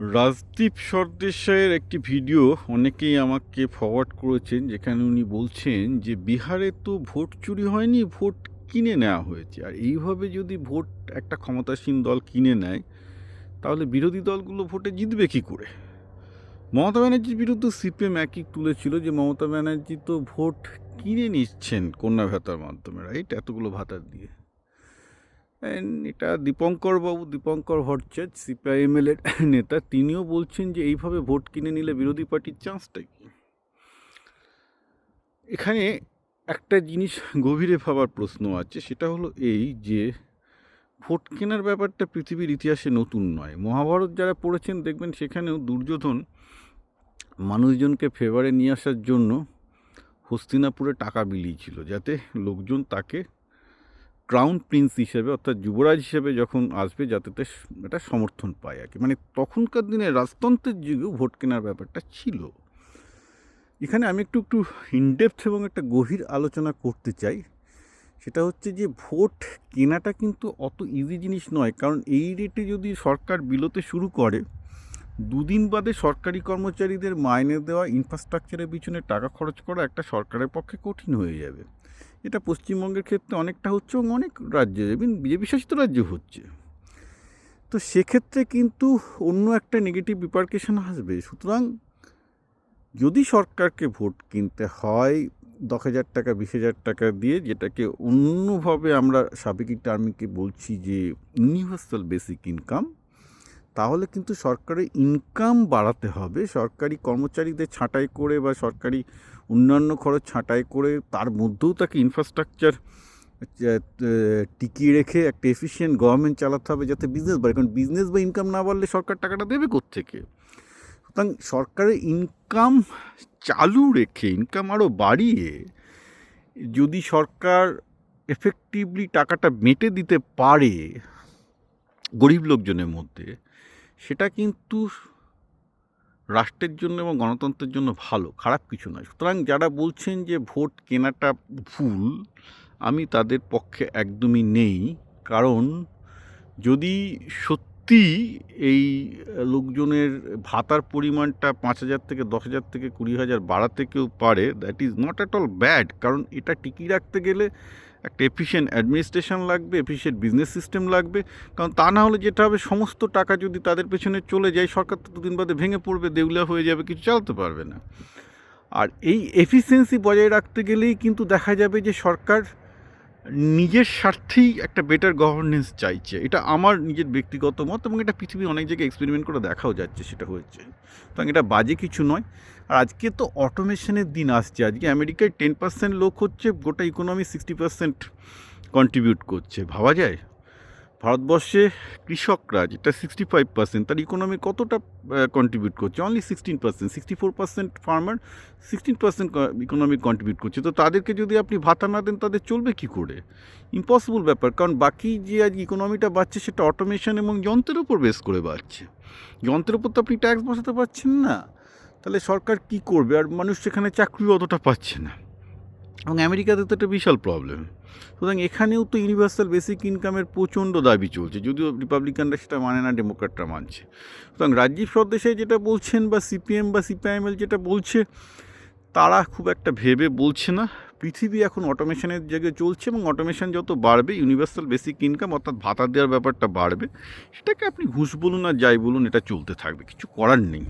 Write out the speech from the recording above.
রাজদীপ সরদেশাইয়ের একটি ভিডিও অনেকেই আমাকে ফরওয়ার্ড করেছেন, যেখানে উনি বলছেন যে, বিহারে তো ভোট চুরি হয়নি, ভোট কিনে নেওয়া হয়েছে। আর এইভাবে যদি ভোট একটা ক্ষমতাসীন দল কিনে নেয়, তাহলে বিরোধী দলগুলো ভোটে জিতবে কী করে? মমতা ব্যানার্জির বিরুদ্ধে সিপিএম একই তুলেছিল যে, মমতা ব্যানার্জি তো ভোট কিনে নিচ্ছেন কন্যা ভাতার মাধ্যমে রাইট এতগুলো ভাতা দিয়ে। এটা দীপঙ্কর বাবু, দীপঙ্কর ভট্টাচার্য সিপিআইএমএল এর নেতা, তিনিও বলছেন যে এইভাবে ভোট কিনে নিলে বিরোধী পার্টির চান্সটা কি? এখানে একটা জিনিস গভীরে ভাবার প্রশ্ন আছে, সেটা হলো এই যে ভোট কেনার ব্যাপারটা পৃথিবীর ইতিহাসে নতুন নয়। মহাভারত যারা পড়েছেন দেখবেন সেখানেও দুর্যোধন মানুষজনকে ফেভারে নিয়ে আসার জন্য হস্তিনাপুরে টাকা বিলিয়েছিল, যাতে লোকজন তাকে ক্রাউন প্রিন্স হিসেবে অর্থাৎ যুবরাজ হিসেবে যখন আসবে, যাতে এটা সমর্থন পায় আর কি। মানে তখনকার দিনে রাজতন্ত্রের যুগেও ভোট কেনার ব্যাপারটা ছিল। এখানে আমি একটু একটু ইনডেপথ এবং একটা গভীর আলোচনা করতে চাই। সেটা হচ্ছে যে, ভোট কেনাটা কিন্তু অত ইজি জিনিস নয়। কারণ এই রেটে যদি সরকার বিলোতে শুরু করে, দুদিন বাদে সরকারি কর্মচারীদের মাইনে দেওয়া ইনফ্রাস্ট্রাকচারের পিছনে টাকা খরচ করা একটা সরকারের পক্ষে কঠিন হয়ে যাবে। এটা পশ্চিমবঙ্গের ক্ষেত্রে অনেকটা হচ্ছে এবং অনেক রাজ্যে ইভেন বিজেপি শাসিত রাজ্যে হচ্ছে। তো সেক্ষেত্রে কিন্তু অন্য একটা নেগেটিভ রিপার্কেশন আসবে। সুতরাং যদি সরকারকে ভোট কিনতে হয় দশ হাজার টাকা, বিশ হাজার টাকা দিয়ে, যেটাকে অন্যভাবে আমরা সাবেকি টার্মিকে বলছি যে ইউনিভার্সাল বেসিক ইনকাম তাহলে কিন্তু সরকারের ইনকাম বাড়াতে হবে। সরকারি কর্মচারীদের ছাঁটাই করে বা সরকারি অন্যান্য খরচ ছাঁটাই করে তার মধ্যেও তাকে ইনফ্রাস্ট্রাকচার টিকিয়ে রেখে একটা এফিসিয়েন্ট গভর্নমেন্ট চালাতে হবে যাতে বিজনেস বাড়ে। কারণ বিজনেস বা ইনকাম না বাড়লে সরকার টাকাটা দেবে কোত্থেকে? সুতরাং সরকারের ইনকাম চালু রেখে ইনকাম আরও বাড়িয়ে যদি সরকার এফেক্টিভলি টাকাটা মেটে দিতে পারে গরিব লোকজনের মধ্যে সেটা কিন্তু রাষ্ট্রের জন্য এবং গণতন্ত্রের জন্য ভালো, খারাপ কিছু নয়। সুতরাং যারা বলছেন যে ভোট কেনাটা ভুল, আমি তাদের পক্ষে একদমই নেই। কারণ যদি সত্যি এই লোকজনের ভাতার পরিমাণটা পাঁচ হাজার থেকে দশ হাজার থেকে কুড়ি হাজার বাড়াতে কেউ পারে that is not at all bad কারণ এটা টিকিয়ে রাখতে গেলে একটা এফিসিয়েন্ট অ্যাডমিনিস্ট্রেশন লাগবে এফিসিয়েন্ট বিজনেস সিস্টেম লাগবে। কারণ তা না হলে যেটা হবে, সমস্ত টাকা যদি তাদের পেছনে চলে যায়, সরকার তো দুদিন বাদে ভেঙে পড়বে দেউলা হয়ে যাবে, কিছু চালাতে পারবে না। আর এই এফিসিয়েন্সি বজায় রাখতে গেলেই কিন্তু দেখা যাবে যে সরকার নিজের স্বার্থেই একটা বেটার গভর্নেন্স চাইছে। এটা আমার নিজের ব্যক্তিগত মত এবং এটা পৃথিবীর অনেক জায়গায় এক্সপেরিমেন্ট করে দেখাও যাচ্ছে, সেটা হয়েছে। সুতরাং এটা বাজে কিছু নয়। আর আজকে তো অটোমেশনের দিন আসছে। আজকে আমেরিকায় টেন পার্সেন্ট লোক হচ্ছে, গোটা ইকোনমি সিক্সটি পার্সেন্ট কন্ট্রিবিউট করছে। ভাবা যায়? ভারতবর্ষে কৃষকরা যেটা সিক্সটি ফাইভ পার্সেন্ট তার ইকোনমি কতটা কন্ট্রিবিউট করছে? Only sixteen percent sixty four percent farmer sixteen percent economy contribute করছে। তো তাদেরকে যদি আপনি ভাতা না দেন, তাদের চলবে কী করে? ইম্পসিবল ব্যাপার, কারণ বাকি যে আজ ইকোনমিটা বাড়ছে, সেটা অটোমেশন এবং যন্ত্রের উপর বেস করে বাড়ছে। যন্ত্রের উপর তো আপনি ট্যাক্স বসাতে পারছেন না। তাহলে সরকার কি করবে? আর মানুষ সেখানে চাকরি অতটা পাচ্ছে না। এবং আমেরিকাতে তো একটা বিশাল প্রবলেম সুতরাং এখানেও তো ইউনিভার্সাল বেসিক ইনকামের প্রচণ্ড দাবি চলছে, যদিও রিপাবলিকানরা সেটা মানে না, ডেমোক্র্যাটরা মানছে। সুতরাং রাজীব সরদেশাই যেটা বলছেন বা সিপিএম বা সিপিআইএমএল যেটা বলছে, তারা খুব একটা ভেবে বলছে না। পৃথিবী এখন অটোমেশনের জায়গায় চলছে এবং অটোমেশন যত বাড়বে, ইউনিভার্সাল বেসিক ইনকাম অর্থাৎ ভাতা দেওয়ার ব্যাপারটা বাড়বে, সেটাকে আপনি ঘুষ বলুন আর যাই বলুন, এটা চলতে থাকবে, কিছু করার নেই।